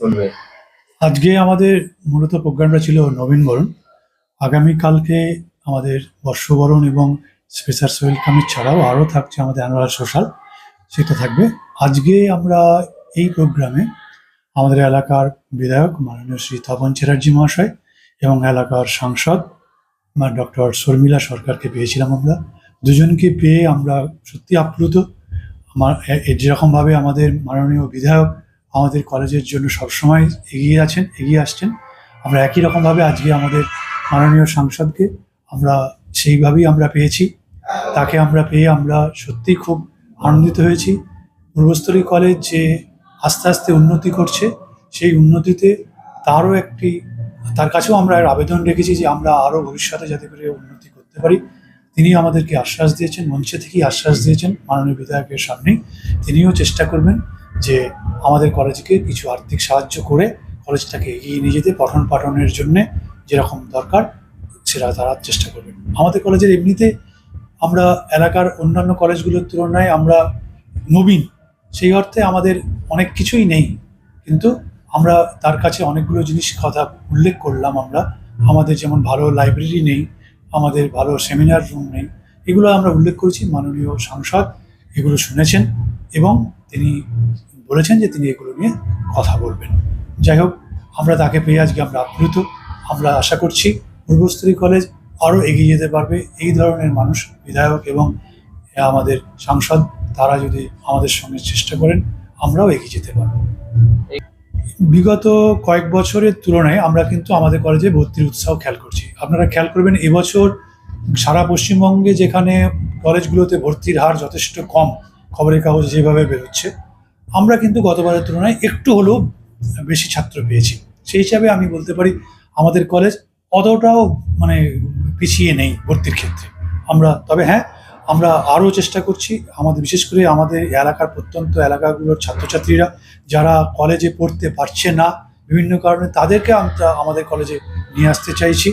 চলবে। আজকে আমাদের মূলত প্রোগ্রামটা ছিল নবীনবরণ। আগামীকালকে আমাদের বর্ষবরণ এবং স্পেশাল ওয়েলকামের ছাড়াও আরও থাকছে আমাদের অ্যানুয়াল সোশ্যাল সেটা থাকবে। আজকে আমরা এই প্রোগ্রামে আমাদের এলাকার বিধায়ক মাননীয় শ্রী তপন চ্যাটার্জি মহাশয় এবং এলাকার সাংসদ ডক্টর শর্মিলা সরকারকে পেয়েছিলাম আমরা। দুজনকে পেয়ে আমরা সত্যি আপ্লুত। আমার যেরকমভাবে আমাদের মাননীয় বিধায়ক আমাদের কলেজের জন্য সবসময় এগিয়ে আছেন, এগিয়ে আসছেন। আমরা একই রকমভাবে আজকে আমাদের মাননীয় সাংসদকে আমরা সেইভাবেই আমরা পেয়েছি। তাকে আমরা পেয়ে আমরা সত্যি খুব আনন্দিত হয়েছি। পূর্বস্থলী কলেজ যে আস্তে আস্তে উন্নতি করছে, সেই উন্নতিতে তারও একটি, তার কাছেও আমরা আবেদন রেখেছি যে আমরা আরও ভবিষ্যতে যাতে করে উন্নতি করতে পারি। তিনি আমাদেরকে আশ্বাস দিয়েছেন, মঞ্চে থেকেই আশ্বাস দিয়েছেন মাননীয় বিধায়কের সামনেই। তিনিও চেষ্টা করবেন যে আমাদের কলেজকে কিছু আর্থিক সাহায্য করে কলেজটাকে এগিয়ে নিয়ে যেতে, পঠন পাঠনের জন্যে যেরকম দরকার, সেটা তারা চেষ্টা করবেন। আমাদের কলেজের এমনিতে আমরা এলাকার অন্যান্য কলেজগুলোর তুলনায় আমরা নবীন, সেই অর্থে আমাদের অনেক কিছুই নেই। কিন্তু আমরা তার কাছে অনেকগুলো জিনিস কথা উল্লেখ করলাম আমরা। আমাদের যেমন ভালো লাইব্রেরি নেই, আমাদের ভালো সেমিনার রুম নেই, এগুলো আমরা উল্লেখ করেছি। মাননীয় সাংসদ এগুলো শুনেছেন এবং তিনি বলেছেন যে তিনি এগুলো নিয়ে কথা বলবেন। যাই হোক, আমরা তাকে পেয়ে আজকে আমরা আপ্লুত। আমরা আশা করছি পূর্বস্থলী কলেজ আরও এগিয়ে যেতে পারবে। এই ধরনের মানুষ, বিধায়ক এবং আমাদের সাংসদ, তারা যদি আমাদের সঙ্গে চেষ্টা করেন, আমরাও এগিয়ে যেতে পারব। বিগত কয়েক বছরের তুলনায় আমরা কিন্তু আমাদের কলেজে ভর্তির উৎসাহ খেয়াল করছি। আপনারা খেয়াল করবেন, এবছর সারা পশ্চিমবঙ্গে যেখানে কলেজগুলোতে ভর্তির হার যথেষ্ট কম, খবরের কাগজ যেভাবে বেরোচ্ছে আমরা কিন্তু গতবারের তুলনায় একটু হলেও বেশি ছাত্র পেয়েছি। সেই হিসাবে আমি বলতে পারি, আমাদের কলেজ অতটাও মানে পিছিয়ে নেই ভর্তির ক্ষেত্রে। আমরা, তবে হ্যাঁ আমরা আরও চেষ্টা করছি, আমাদের বিশেষ করে আমাদের এলাকার প্রত্যন্ত এলাকাগুলোর ছাত্রছাত্রীরা, যারা কলেজে পড়তে পারছে না, বিভিন্ন কারণে তাদেরকে আমরা, আমাদের কলেজে নিয়ে আসতে চাইছি।